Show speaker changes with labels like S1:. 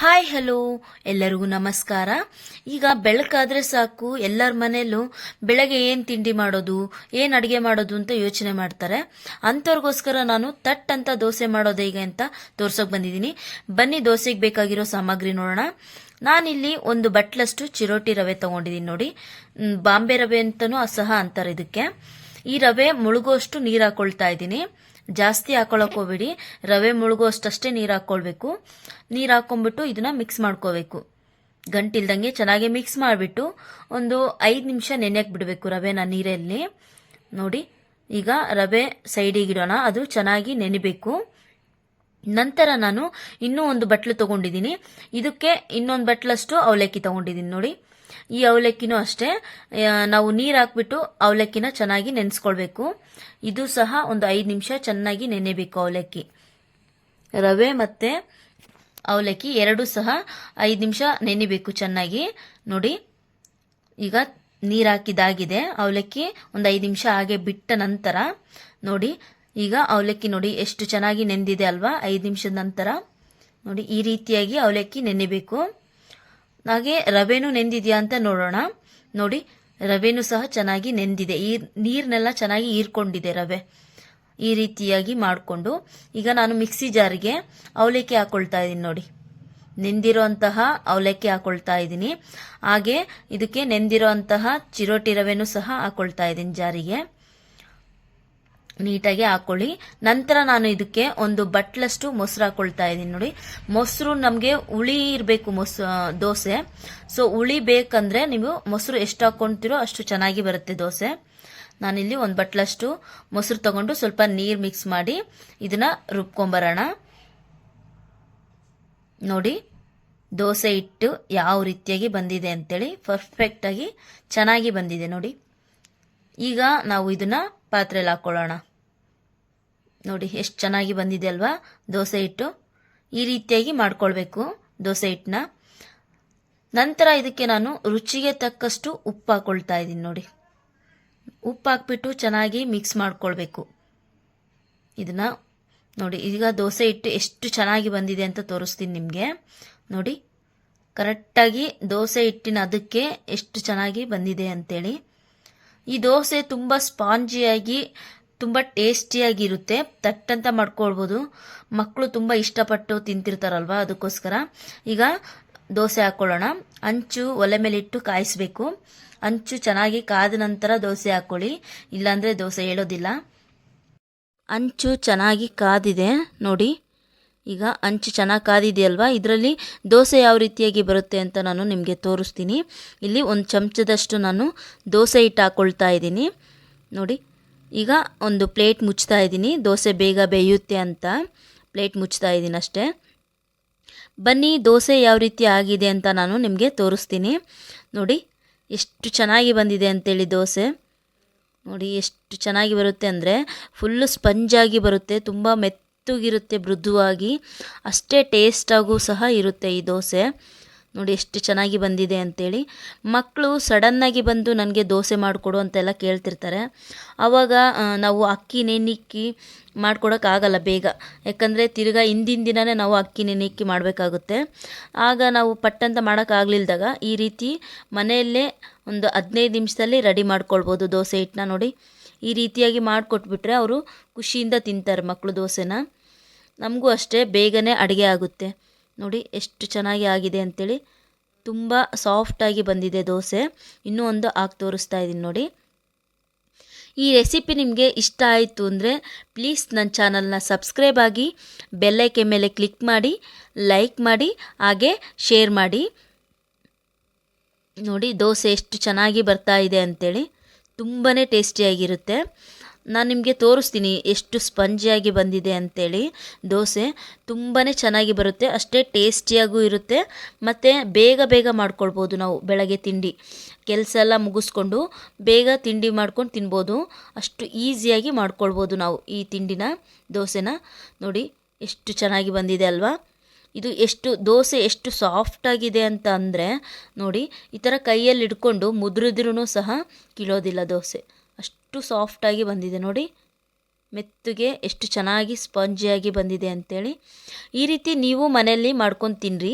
S1: Hi, hello. ಎಲ್ಲರಿಗೂ ನಮಸ್ಕಾರ. ಈಗ ಬೆಳಕಾದ್ರೆ ಸಾಕು. ಎಲ್ಲರ ಮನೆಯಲ್ಲೂ ಬೆಳಗ್ಗೆ ಏನು ತಿಂಡಿ ಮಾಡೋದು, ಏನು ಅಡುಗೆ ಮಾಡೋದು ಅಂತ ಯೋಚನೆ ಮಾಡ್ತಾರೆ. ಅಂಥವ್ರಿಗೋಸ್ಕರ ನಾನು ತಟ್ ಅಂತ ದೋಸೆ ಮಾಡೋದು ಹೇಗೆ ಅಂತ ತೋರ್ಸೋಕೆ ಬಂದಿದ್ದೀನಿ. ಬನ್ನಿ, ದೋಸೆಗೆ ಬೇಕಾಗಿರೋ ಸಾಮಗ್ರಿ ನೋಡೋಣ. ನಾನಿಲ್ಲಿ ಒಂದು ಬಟ್ಲಷ್ಟು ಚಿರೋಟಿ ರವೆ ತಗೊಂಡಿದ್ದೀನಿ ನೋಡಿ. ಬಾಂಬೆ ರವೆ ಅಂತಲೂ ಸಹ ಅಂತಾರೆ ಇದಕ್ಕೆ. ಈ ರವೆ ಮುಳುಗೋಷ್ಟು ನೀರು ಹಾಕೊಳ್ತಾ ಇದ್ದೀನಿ. ಜಾಸ್ತಿ ಹಾಕೊಳಕ್ ರವೆ ರವೆ ಮುಳುಗೋಷ್ಟಷ್ಟೇ ನೀರು ಹಾಕೊಳ್ಬೇಕು. ನೀರು ಹಾಕೊಂಡ್ಬಿಟ್ಟು ಇದನ್ನ ಮಿಕ್ಸ್ ಮಾಡ್ಕೋಬೇಕು. ಗಂಟಿಲ್ದಂಗೆ ಚೆನ್ನಾಗಿ ಮಿಕ್ಸ್ ಮಾಡಿಬಿಟ್ಟು ಒಂದು ಐದು ನಿಮಿಷ ನೆನೆಯಕ್ಕೆ ಬಿಡಬೇಕು ರವೆನ ನೀರಲ್ಲಿ. ನೋಡಿ, ಈಗ ರವೆ ಸೈಡಿಗೆ ಇಡೋಣ. ಅದು ಚೆನ್ನಾಗಿ ನೆನಿಬೇಕು. ನಂತರ ನಾನು ಇನ್ನೂ ಒಂದು ಬಟ್ಲು ತಗೊಂಡಿದ್ದೀನಿ. ಇದಕ್ಕೆ ಇನ್ನೊಂದು ಬಟ್ಲಷ್ಟು ಅವಲಕ್ಕಿ ತಗೊಂಡಿದ್ದೀನಿ ನೋಡಿ. ಈ ಅವಲಕ್ಕಿನೂ ಅಷ್ಟೇ. ನಾವು ನೀರು ಹಾಕ್ಬಿಟ್ಟು ಅವಲಕ್ಕಿನ ಚೆನ್ನಾಗಿ ನೆನೆಸ್ಕೊಳ್ಬೇಕು. ಇದು ಸಹ ಒಂದು ಐದು ನಿಮಿಷ ಚೆನ್ನಾಗಿ ನೆನೆಬೇಕು ಅವಲಕ್ಕಿ. ರವೆ ಮತ್ತೆ ಅವಲಕ್ಕಿ ಎರಡು ಸಹ ಐದು ನಿಮಿಷ ನೆನಿಬೇಕು ಚೆನ್ನಾಗಿ. ನೋಡಿ, ಈಗ ನೀರು ಹಾಕಿದಾಗಿದೆ ಅವಲಕ್ಕಿ ಒಂದು ಐದು ನಿಮಿಷ ಹಾಗೆ ಬಿಟ್ಟ ನಂತರ ನೋಡಿ ಈಗ ಅವಲಕ್ಕಿ ನೋಡಿ ಎಷ್ಟು ಚೆನ್ನಾಗಿ ನೆಂದಿದೆ ಅಲ್ವಾ? ಐದು ನಿಮಿಷದ ನಂತರ. ನೋಡಿ, ಈ ರೀತಿಯಾಗಿ ಅವಲಕ್ಕಿ ನೆನೆಬೇಕು ಹಾಗೆ ರವೆನೂ ನೆಂದಿದೆಯಾ ಅಂತ ನೋಡೋಣ. ನೋಡಿ, ರವೆನೂ ಸಹ ಚೆನ್ನಾಗಿ ನೆಂದಿದೆ. ಈ ನೀರನ್ನೆಲ್ಲ ಚೆನ್ನಾಗಿ ಹೀರ್ಕೊಂಡಿದೆ ರವೆ. ಈ ರೀತಿಯಾಗಿ ಮಾಡಿಕೊಂಡು. ಈಗ ನಾನು ಮಿಕ್ಸಿ ಜಾರಿಗೆ ಅವಲಕ್ಕಿ ಹಾಕ್ಕೊಳ್ತಾ ಇದ್ದೀನಿ ನೋಡಿ. ನೆಂದಿರೋಂತಹ ಅವಲಕ್ಕಿ ಹಾಕೊಳ್ತಾ ಇದ್ದೀನಿ. ಹಾಗೆ ಇದಕ್ಕೆ ನೆಂದಿರೋಂತಹ ಚಿರೋಟಿ ರವೆನೂ ಸಹ ಹಾಕೊಳ್ತಾ ಇದ್ದೀನಿ ಜಾರಿಗೆ. ನೀಟಾಗಿ ಹಾಕೊಳ್ಳಿ. ನಂತರ ನಾನು ಇದಕ್ಕೆ ಒಂದು ಬಟ್ಲಷ್ಟು ಮೊಸರು ಹಾಕೊಳ್ತಾ ಇದ್ದೀನಿ ನೋಡಿ. ಮೊಸರು ನಮಗೆ ಹುಳಿ ಇರಬೇಕು ಮೊಸ ದೋಸೆ. ಸೊ ಹುಳಿ ಬೇಕಂದ್ರೆ ನೀವು ಮೊಸರು ಎಷ್ಟು ಹಾಕ್ಕೊಂತೀರೋ ಅಷ್ಟು ಚೆನ್ನಾಗಿ ಬರುತ್ತೆ ದೋಸೆ. ನಾನಿಲ್ಲಿ ಒಂದು ಬಟ್ಲಷ್ಟು ಮೊಸರು ತಗೊಂಡು ಸ್ವಲ್ಪ ನೀರು ಮಿಕ್ಸ್ ಮಾಡಿ ಇದನ್ನ ರುಬ್ಕೊಂಬರೋಣ. ನೋಡಿ, ದೋಸೆ ಹಿಟ್ಟು ಯಾವ ರೀತಿಯಾಗಿ ಬಂದಿದೆ ಅಂತೇಳಿ ಪರ್ಫೆಕ್ಟಾಗಿ ಚೆನ್ನಾಗಿ ಬಂದಿದೆ ನೋಡಿ. ಈಗ ನಾವು ಇದನ್ನ ಪಾತ್ರೆಯಲ್ಲಿ ಹಾಕೊಳ್ಳೋಣ. ನೋಡಿ, ಎಷ್ಟು ಚೆನ್ನಾಗಿ ಬಂದಿದೆ ಅಲ್ವಾ? ದೋಸೆ ಹಿಟ್ಟು. ಈ ರೀತಿಯಾಗಿ ಮಾಡ್ಕೊಳ್ಬೇಕು ದೋಸೆ ಹಿಟ್ಟನ್ನ. ನಂತರ ಇದಕ್ಕೆ ನಾನು ರುಚಿಗೆ ತಕ್ಕಷ್ಟು ಉಪ್ಪು ಹಾಕ್ಕೊಳ್ತಾ ಇದ್ದೀನಿ ನೋಡಿ. ಉಪ್ಪು ಹಾಕ್ಬಿಟ್ಟು ಚೆನ್ನಾಗಿ ಮಿಕ್ಸ್ ಮಾಡ್ಕೊಳ್ಬೇಕು. ಇದನ್ನ ನೋಡಿ, ಈಗ ದೋಸೆ ಹಿಟ್ಟು ಎಷ್ಟು ಚೆನ್ನಾಗಿ ಬಂದಿದೆ ಅಂತ ತೋರಿಸ್ತೀನಿ ನಿಮಗೆ. ನೋಡಿ, ಕರೆಕ್ಟಾಗಿ ದೋಸೆ ಹಿಟ್ಟಿನ ಅದಕ್ಕೆ ಎಷ್ಟು ಚೆನ್ನಾಗಿ ಬಂದಿದೆ ಅಂತೇಳಿ. ಈ ದೋಸೆ ತುಂಬ ಸ್ಪಾಂಜಿಯಾಗಿ ತುಂಬ ಟೇಸ್ಟಿಯಾಗಿರುತ್ತೆ ತಟ್ಟಂತ ಮಾಡ್ಕೊಳ್ಬೋದು. ಮಕ್ಕಳು ತುಂಬ ಇಷ್ಟಪಟ್ಟು ತಿಂತಿರ್ತಾರಲ್ವ ಅದಕ್ಕೋಸ್ಕರ. ಈಗ ದೋಸೆ ಹಾಕ್ಕೊಳ್ಳೋಣ ಅಂಚು ಒಲೆ ಮೇಲೆ ಇಟ್ಟು ಕಾಯಿಸ್ಬೇಕು. ಅಂಚು ಚೆನ್ನಾಗಿ ಕಾದ ನಂತರ ದೋಸೆ ಹಾಕ್ಕೊಳ್ಳಿ ಇಲ್ಲಾಂದರೆ ದೋಸೆ ಹೇಳೋದಿಲ್ಲ. ಅಂಚು ಚೆನ್ನಾಗಿ ಕಾದಿದೆ. ನೋಡಿ. ಈಗ ಅಂಚು ಚೆನ್ನಾಗಿ ಕಾದಿದೆಯಲ್ವಾ? ಇದರಲ್ಲಿ ದೋಸೆ ಯಾವ ರೀತಿಯಾಗಿ ಬರುತ್ತೆ ಅಂತ ನಾನು ನಿಮಗೆ ತೋರಿಸ್ತೀನಿ. ಇಲ್ಲಿ ಒಂದು ಚಮಚದಷ್ಟು ನಾನು ದೋಸೆ ಹಿಟ್ಟು ಹಾಕ್ಕೊಳ್ತಾ ಇದ್ದೀನಿ. ನೋಡಿ, ಈಗ ಒಂದು ಪ್ಲೇಟ್ ಮುಚ್ತಾ ಇದ್ದೀನಿ. ದೋಸೆ ಬೇಗ ಬೇಯುತ್ತೆ ಅಂತ ಪ್ಲೇಟ್ ಮುಚ್ತಾ ಇದ್ದೀನಿ ಅಷ್ಟೇ. ಬನ್ನಿ, ದೋಸೆ ಯಾವ ರೀತಿ ಆಗಿದೆ ಅಂತ ನಾನು ನಿಮಗೆ ತೋರಿಸ್ತೀನಿ. ನೋಡಿ, ಎಷ್ಟು ಚೆನ್ನಾಗಿ ಬಂದಿದೆ ಅಂತೇಳಿ ದೋಸೆ. ನೋಡಿ, ಎಷ್ಟು ಚೆನ್ನಾಗಿ ಬರುತ್ತೆ ಅಂದರೆ ಫುಲ್ಲು ಸ್ಪಂಜಾಗಿ ಬರುತ್ತೆ. ತುಂಬ ಮೆತ್ತಗಿರುತ್ತೆ ಮೃದುವಾಗಿ. ಅಷ್ಟೇ ಟೇಸ್ಟಾಗೂ ಸಹ ಇರುತ್ತೆ ಈ ದೋಸೆ. ನೋಡಿ ಎಷ್ಟು ಚೆನ್ನಾಗಿ ಬಂದಿದೆ ಅಂತೇಳಿ. ಮಕ್ಕಳು ಸಡನ್ನಾಗಿ ಬಂದು ನನಗೆ ದೋಸೆ ಮಾಡಿಕೊಡು ಅಂತೆಲ್ಲ ಕೇಳ್ತಿರ್ತಾರೆ. ಆವಾಗ ನಾವು ಅಕ್ಕಿ ನೆನಿಕ್ಕಿ ಮಾಡ್ಕೊಡೋಕ್ಕಾಗಲ್ಲ ಬೇಗ. ಯಾಕಂದರೆ ತಿರ್ಗಾ ಹಿಂದಿನ ದಿನವೇ ನಾವು ಅಕ್ಕಿ ನೆನಿಕ್ಕಿ ಮಾಡಬೇಕಾಗುತ್ತೆ. ಆಗ ನಾವು ಪಟ್ಟಂತ ಮಾಡೋಕ್ಕಾಗಲಿಲ್ದಾಗ ಈ ರೀತಿ ಮನೆಯಲ್ಲೇ ಒಂದು ಹದಿನೈದು ನಿಮಿಷದಲ್ಲಿ ರೆಡಿ ಮಾಡ್ಕೊಳ್ಬೋದು ದೋಸೆ ಹಿಟ್ಟನ್ನ ನೋಡಿ. ಈ ರೀತಿಯಾಗಿ ಮಾಡಿಕೊಟ್ಬಿಟ್ರೆ ಅವರು ಖುಷಿಯಿಂದ ತಿಂತಾರೆ ಮಕ್ಕಳು ದೋಸೆನ. ನಮಗೂ ಅಷ್ಟೇ ಬೇಗನೆ ಅಡುಗೆ ಆಗುತ್ತೆ. ನೋಡಿ ಎಷ್ಟು ಚೆನ್ನಾಗಿ ಆಗಿದೆ ಅಂತೇಳಿ ತುಂಬ ಸಾಫ್ಟಾಗಿ ಬಂದಿದೆ ದೋಸೆ. ಇನ್ನೂ ಒಂದು ಹಾಕಿ ತೋರಿಸ್ತಾ ಇದ್ದೀನಿ ನೋಡಿ. ಈ ರೆಸಿಪಿ ನಿಮಗೆ ಇಷ್ಟ ಆಯಿತು ಅಂದರೆ ಪ್ಲೀಸ್ ನನ್ನ ಚಾನಲ್ನ ಸಬ್ಸ್ಕ್ರೈಬ್ ಆಗಿ ಬೆಲ್ಲೈಕೆ ಮೇಲೆ ಕ್ಲಿಕ್ ಮಾಡಿ ಲೈಕ್ ಮಾಡಿ, ಹಾಗೆ ಶೇರ್ ಮಾಡಿ. ನೋಡಿ ದೋಸೆ ಎಷ್ಟು ಚೆನ್ನಾಗಿ ಬರ್ತಾ ಇದೆ ಅಂತೇಳಿ ತುಂಬಾ ಟೇಸ್ಟಿಯಾಗಿರುತ್ತೆ ನಾನು ನಿಮಗೆ ತೋರಿಸ್ತೀನಿ ಎಷ್ಟು ಸ್ಪಂಜಿಯಾಗಿ ಬಂದಿದೆ ಅಂತೇಳಿ. ದೋಸೆ ತುಂಬಾ ಚೆನ್ನಾಗಿ ಬರುತ್ತೆ, ಅಷ್ಟೇ ಟೇಸ್ಟಿಯಾಗೂ ಇರುತ್ತೆ. ಮತ್ತು ಬೇಗ ಬೇಗ ಮಾಡ್ಕೊಳ್ಬೋದು ನಾವು ಬೆಳಗ್ಗೆ ತಿಂಡಿ. ಕೆಲಸ ಎಲ್ಲ ಮುಗಿಸ್ಕೊಂಡು ಬೇಗ ತಿಂಡಿ ಮಾಡ್ಕೊಂಡು ತಿನ್ಬೋದು. ಅಷ್ಟು ಈಸಿಯಾಗಿ ಮಾಡ್ಕೊಳ್ಬೋದು ನಾವು ಈ ತಿಂಡಿನ, ದೋಸೆನ. ನೋಡಿ, ಎಷ್ಟು ಚೆನ್ನಾಗಿ ಬಂದಿದೆ ಅಲ್ವಾ? ಇದು ಎಷ್ಟು, ದೋಸೆ ಎಷ್ಟು ಸಾಫ್ಟಾಗಿದೆ ಅಂತ ಅಂದರೆ ನೋಡಿ, ಈ ಥರ ಕೈಯಲ್ಲಿ ಹಿಡ್ಕೊಂಡು ಮುದ್ರಿದ್ರೂ ಸಹ ಕೀಳೋದಿಲ್ಲ ದೋಸೆ. ಅಷ್ಟು ಸಾಫ್ಟಾಗಿ ಬಂದಿದೆ ನೋಡಿ. ಮೆತ್ತಗೆ ಎಷ್ಟು ಚೆನ್ನಾಗಿ ಸ್ಪಂಜಿಯಾಗಿ ಬಂದಿದೆ ಅಂತೇಳಿ. ಈ ರೀತಿ ನೀವು ಮನೆಯಲ್ಲಿ ಮಾಡ್ಕೊಂಡು ತಿನ್ನಿರಿ